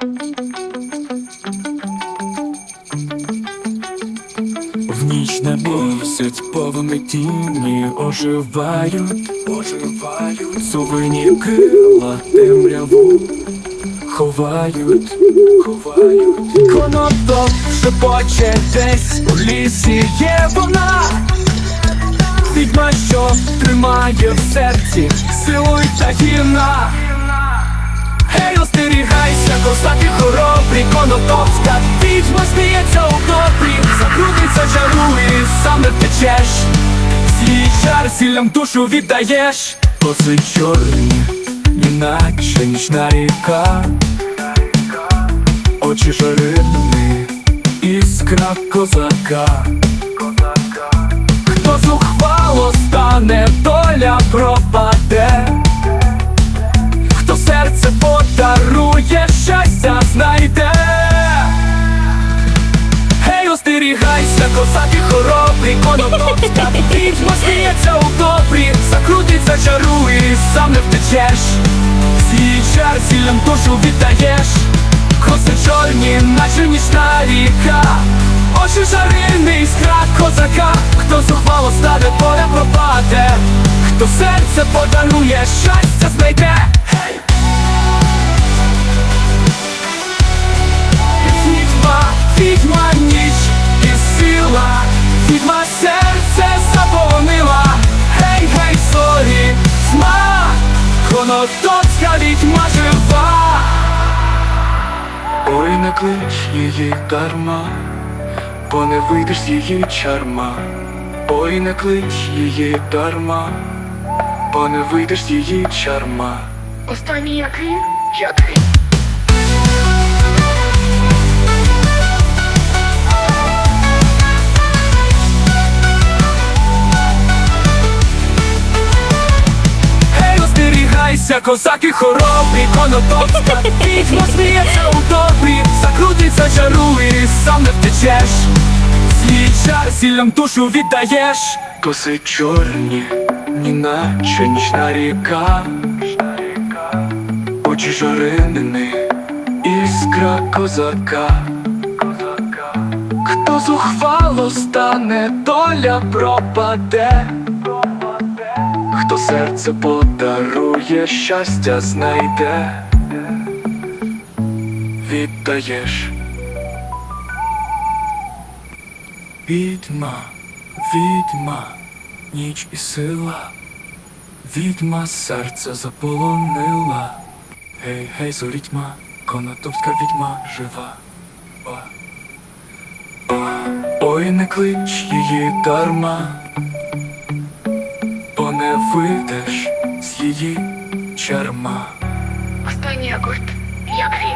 В ніч на місяць повні тіні оживають, оживають, сувині крила темряву ховають, ховають. Конотоп шепоче десь у лісі є вона. Відьма, що тримає в серці силу й. Гей, остерігайся, косаки хоробрі, конотопська відьма сміється у добрі, закрутиться, чарує, сам не втечеш, свій чар сіллям душу віддаєш, коси чорні, іначе нічна ріка, очі жарини, іскра козака. Хто зухвало стане, доля пропаде. Остерігайся, козаки хоробрі, конотопська відьма сміється у добрі, закрутиться, чарує, сам не втечеш. Свій чар сіллям душу віддаєш, коси чорні, наче нічна ріка. Очі жарини, іскра козака, хто зухвало стане, поля пропаде, хто серце подарує, щастя знайде. Конотопська відьма жива. Ой, не клич її дарма, бо не вийдеш з її чарма. Ой, не клич її дарма, бо не вийдеш з її чарма. Останній який? Який? Остерігайся, козаки хоробрі, конотопська Відьма сміється у добрі, закрутиться, чарує, сам не втечеш. Свій чар душу віддаєш. Коси чорні, іначе нічна ріка. Очі жаринини, іскра козака. Хто зухвало стане, доля пропаде Хто серце подарує, щастя знайде, віддаєш. Відьма, відьма, ніч і сила, відьма серце заполонила. Гей, гей, зорітьма, конотопська відьма жива. О. Ой, не клич її дарма бо не вийдеш з її черма. Останній акорд. Який?